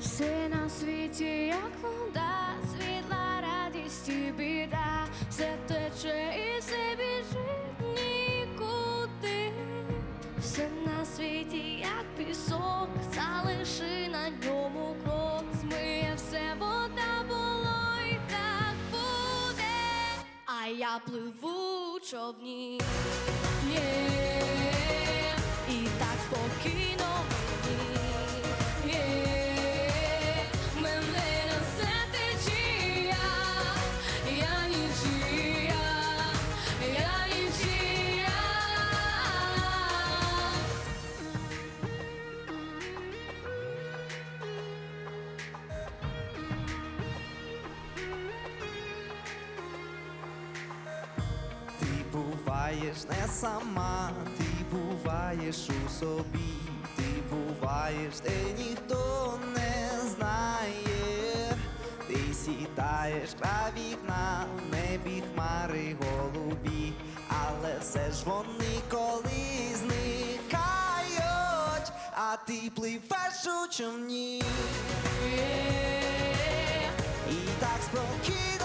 Все на світі, як вода, світла, радість і біда, все тече і все біжить нікуди. Все на світі, як пісок, залиши на ньому крок, змиє все вода було і так буде. А я пливу човні. Є, буваєш не сама, ти буваєш у собі, ти буваєш, де ніхто не знає, ти сідаєш край вікна, в небі хмари голубі, але все ж вони коли зникають, а ти пливеш у човні. І так спокійно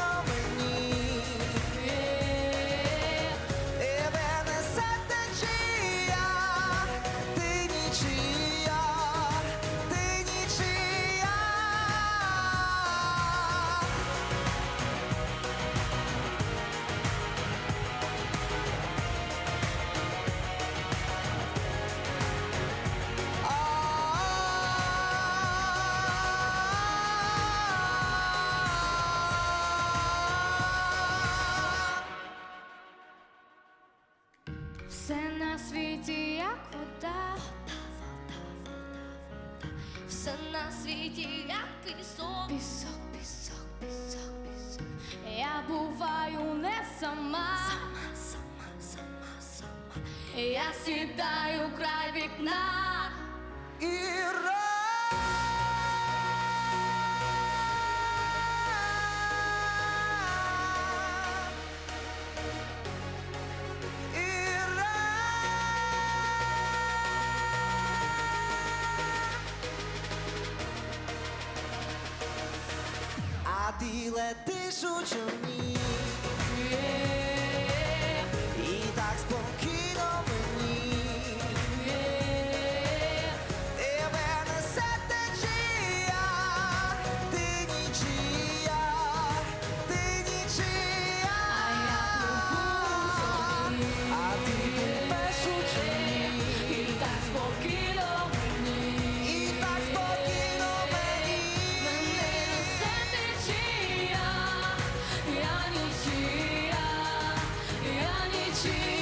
як вода, все на світі, як пісок, пісок, пісок, пісок, пісок. Я буваю не сама, сама, сама, сама, сама. Я сідаю край вікна. І ти летиш у човні. see.